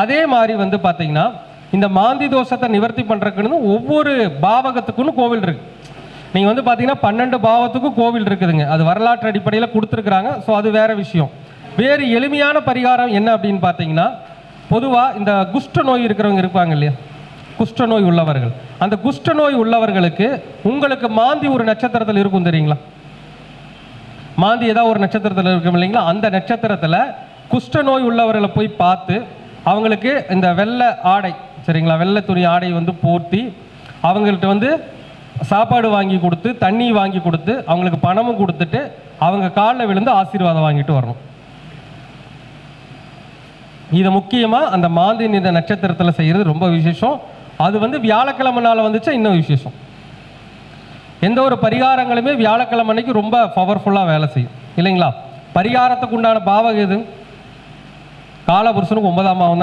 அதே மாதிரி வந்து பார்த்தீங்கன்னா இந்த மாந்தி தோஷத்தை நிவர்த்தி பண்ணுறதுக்குன்னு ஒவ்வொரு பாவகத்துக்குன்னு கோவில் இருக்கு. நீங்கள் வந்து பார்த்தீங்கன்னா பன்னெண்டு பாவத்துக்கும் கோவில் இருக்குதுங்க. அது வரலாற்று அடிப்படையில் கொடுத்துருக்குறாங்க. ஸோ அது வேறு விஷயம். வேறு எளிமையான பரிகாரம் என்ன அப்படின்னு பார்த்தீங்கன்னா பொதுவாக இந்த குஷ்ட நோய் இருக்கிறவங்க இருப்பாங்க இல்லையா? குஷ்ட நோய் உள்ளவர்கள். அந்த குஷ்ட நோய் உள்ளவர்களுக்கு உங்களுக்கு மாந்தி ஒரு நட்சத்திரத்தில் இருக்கும் தெரியுங்களா? மாந்தி ஏதாவது ஒரு நட்சத்திரத்தில் இருக்கும் இல்லைங்களா? அந்த நட்சத்திரத்தில் குஷ்ட நோய் உள்ளவர்களை போய் பார்த்து அவங்களுக்கு இந்த வெள்ளை ஆடை சரிங்களா? வெள்ளை துணி ஆடை வந்து போர்த்தி அவங்கள்ட்ட வந்து சாப்பாடு வாங்கி கொடுத்து தண்ணி வாங்கி கொடுத்து அவங்களுக்கு பணமும் கொடுத்துட்டு அவங்க காலில் விழுந்து ஆசீர்வாதம் வாங்கிட்டு வரணும். இதை முக்கியமாக அந்த மாந்தி இந்த நட்சத்திரத்தில் செய்கிறது ரொம்ப விசேஷம். அது வந்து வியாழக்கிழமை நாள் வந்துச்சா இன்னும் விசேஷம். எந்த ஒரு பரிகாரங்களுமே வியாழக்கிழமை அன்னைக்கு ரொம்ப பவர்ஃபுல்லாக வேலை செய்யும். இல்லைங்களா? பரிகாரத்துக்கு உண்டான பாவகம் எது? காலபுருஷனுக்கு ஒன்பதாம் பாவம் தான்